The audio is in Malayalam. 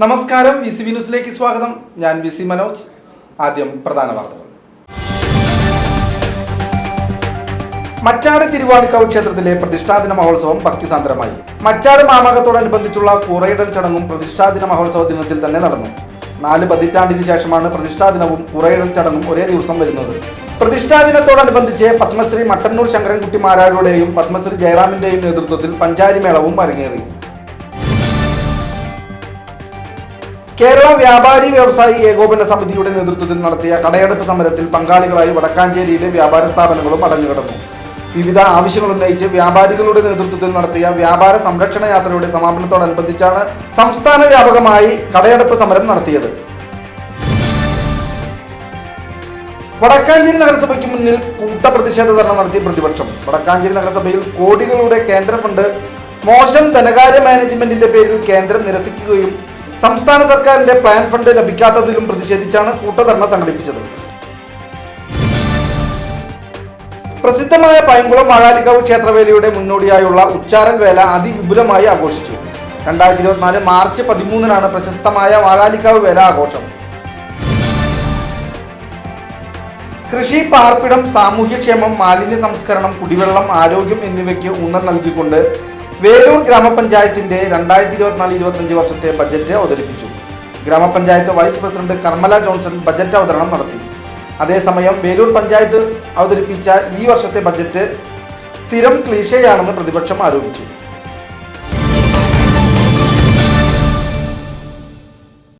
നമസ്കാരം വി സി വി ന്യൂസിലേക്ക് സ്വാഗതം. ഞാൻ വി സി മനോജ്. ആദ്യം പ്രധാന വാർത്തകൾ. മച്ചാട് തിരുവാണിക്കാവ് ക്ഷേത്രത്തിലെ പ്രതിഷ്ഠാദിന മഹോത്സവം ഭക്തിസാന്ദ്രമായി. മച്ചാട് മാമകത്തോടനുബന്ധിച്ചുള്ള കൂറയിടൽ ചടങ്ങും പ്രതിഷ്ഠാദിന മഹോത്സവ ദിനത്തിൽ തന്നെ നടന്നു. നാല് പതിറ്റാണ്ടിന് ശേഷമാണ് പ്രതിഷ്ഠാദിനവും കുറയിടൽ ചടങ്ങും ഒരേ ദിവസം വരുന്നത്. പ്രതിഷ്ഠാദിനത്തോടനുബന്ധിച്ച് പത്മശ്രീ മട്ടന്നൂർ ശങ്കരൻകുട്ടി മാരാരുടെയും പത്മശ്രീ ജയറാമിന്റെയും നേതൃത്വത്തിൽ പഞ്ചാരി മേളവും അരങ്ങേറി. കേരള വ്യാപാരി വ്യവസായി ഏകോപന സമിതിയുടെ നേതൃത്വത്തിൽ നടത്തിയ കടയടപ്പ് സമരത്തിൽ പങ്കാളികളായി വടക്കാഞ്ചേരിയിലെ വ്യാപാര സ്ഥാപനങ്ങളും അടഞ്ഞുകിടന്നു. വിവിധ ആവശ്യങ്ങൾ ഉന്നയിച്ച് വ്യാപാരികളുടെ നേതൃത്വത്തിൽ നടത്തിയ വ്യാപാര സംരക്ഷണ യാത്രയുടെ സമാപനത്തോടനുബന്ധിച്ചാണ് സംസ്ഥാന വ്യാപകമായി കടയടപ്പ് സമരം നടത്തിയത്. വടക്കാഞ്ചേരി നഗരസഭയ്ക്ക് മുന്നിൽ കൂട്ട പ്രതിഷേധ ധർണ നടത്തിയ പ്രതിപക്ഷം. വടക്കാഞ്ചേരി നഗരസഭയിൽ കോടികളുടെ കേന്ദ്ര ഫണ്ട് മോശം ധനകാര്യ മാനേജ്മെന്റിന്റെ പേരിൽ കേന്ദ്രം നിരസിക്കുകയും സംസ്ഥാന സർക്കാരിന്റെ പ്ലാൻ ഫണ്ട് ലഭിക്കാത്തതിലും പ്രതിഷേധിച്ചാണ് കൂട്ടധർണ സംഘടിപ്പിച്ചത്. പ്രസിദ്ധമായ പൈങ്കുളം മാഴാലിക്കാവ് ക്ഷേത്രവേലയുടെ മുന്നോടിയായുള്ള ഉച്ചാരൽ വേല അതിവിപുലമായി ആഘോഷിച്ചു. രണ്ടായിരത്തി ഇരുപത്തിനാല് മാർച്ച് പതിമൂന്നിനാണ് പ്രശസ്തമായ വാഴാലിക്കാവ് വേല ആഘോഷം. കൃഷി പാർപ്പിടം സാമൂഹ്യക്ഷേമം മാലിന്യ സംസ്കരണം കുടിവെള്ളം ആരോഗ്യം എന്നിവയ്ക്ക് ഊന്നൽ നൽകിക്കൊണ്ട് വേലൂർ ഗ്രാമപഞ്ചായത്തിന്റെ രണ്ടായിരത്തി ഇരുപത്തിനാല് ഇരുപത്തഞ്ച് വർഷത്തെ ബജറ്റ് അവതരിപ്പിച്ചു. ഗ്രാമപഞ്ചായത്ത് vice president Karmala Johnson budget അവതരണം നടത്തി. അതേസമയം വേലൂർ പഞ്ചായത്ത് അവതരിപ്പിച്ച ഈ വർഷത്തെ ബജറ്റ് സ്ഥിരം ക്ലീശയാണെന്ന് പ്രതിപക്ഷം ആരോപിച്ചു.